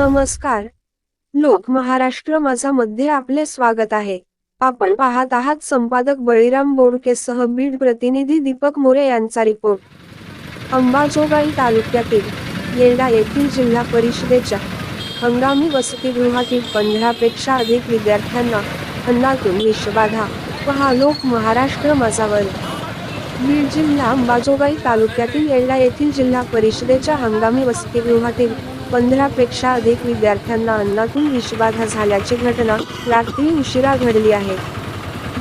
नमस्कार. लोक महाराष्ट्र माझा मध्ये आपले स्वागत आहे. आपण पाहत आहात संपादक बळीराम बोडकेसह बीड प्रतिनिधी दीपक मोरे यांचा रिपोर्ट अंबाजोगाई तालुक्यातील येरडा येथील जिल्हा परिषदेच्या हंगामी वसतिगृहातील पंधरापेक्षा अधिक विद्यार्थ्यांना अन्नातून विषबाधा. व हा लोक महाराष्ट्र माझावर. बीड जिल्हा अंबाजोगाई तालुक्यातील येरडा येथील जिल्हा परिषदेच्या हंगामी वसतिगृहातील पंधरापेक्षा अधिक विद्यार्थ्यांना अन्नातून विषबाधा झाल्याची घटना रात्री उशिरा घडली आहे.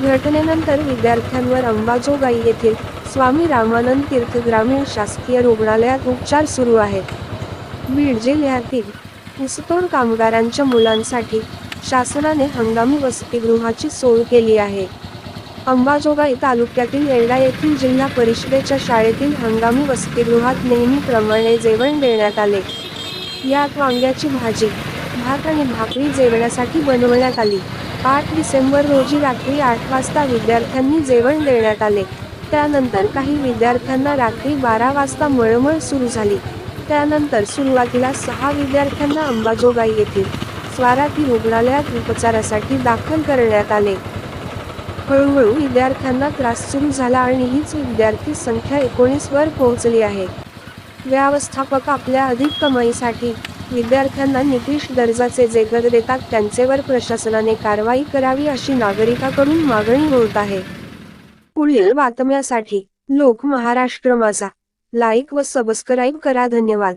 घटनेनंतर विद्यार्थ्यांवर अंबाजोगाई येथील स्वामी रामानंद तीर्थ ग्रामीण शासकीय रुग्णालयात उपचार सुरू आहेत. बीड जिल्ह्यातील ऊसतोड कामगारांच्या मुलांसाठी शासनाने हंगामी वसतिगृहाची सोय केली आहे. अंबाजोगाई तालुक्यातील येरडा येथील जिल्हा परिषदेच्या शाळेतील हंगामी वसतिगृहात नेहमीप्रमाणे जेवण देण्यात आले. यात वांग्याची भाजी भात आणि भाकरी जेवणासाठी बनवण्यात आली. आठ डिसेंबर रोजी रात्री आठ वाजता विद्यार्थ्यांनी जेवण देण्यात आले. त्यानंतर काही विद्यार्थ्यांना रात्री बारा वाजता मळमळ सुरू झाली. त्यानंतर सुरुवातीला सहा विद्यार्थ्यांना अंबाजोगाई येथील स्वाराती रुग्णालयात उपचारासाठी दाखल करण्यात आले. हळूहळू विद्यार्थ्यांना त्रास सुरू झाला आणि हीच विद्यार्थी संख्या एकोणीसवर पोहोचली आहे. व्यवस्थापक आपल्या अधिक कमाईसाठी विद्यार्थ्यांना निकृष दर्जाचे जे घर देतात त्यांचेवर प्रशासनाने कारवाई करावी अशी नागरिकांकडून मागणी होत आहे. पुढील बातम्यासाठी लोक महाराष्ट्र माझा. लाईक व सबस्क्राईब करा. धन्यवाद.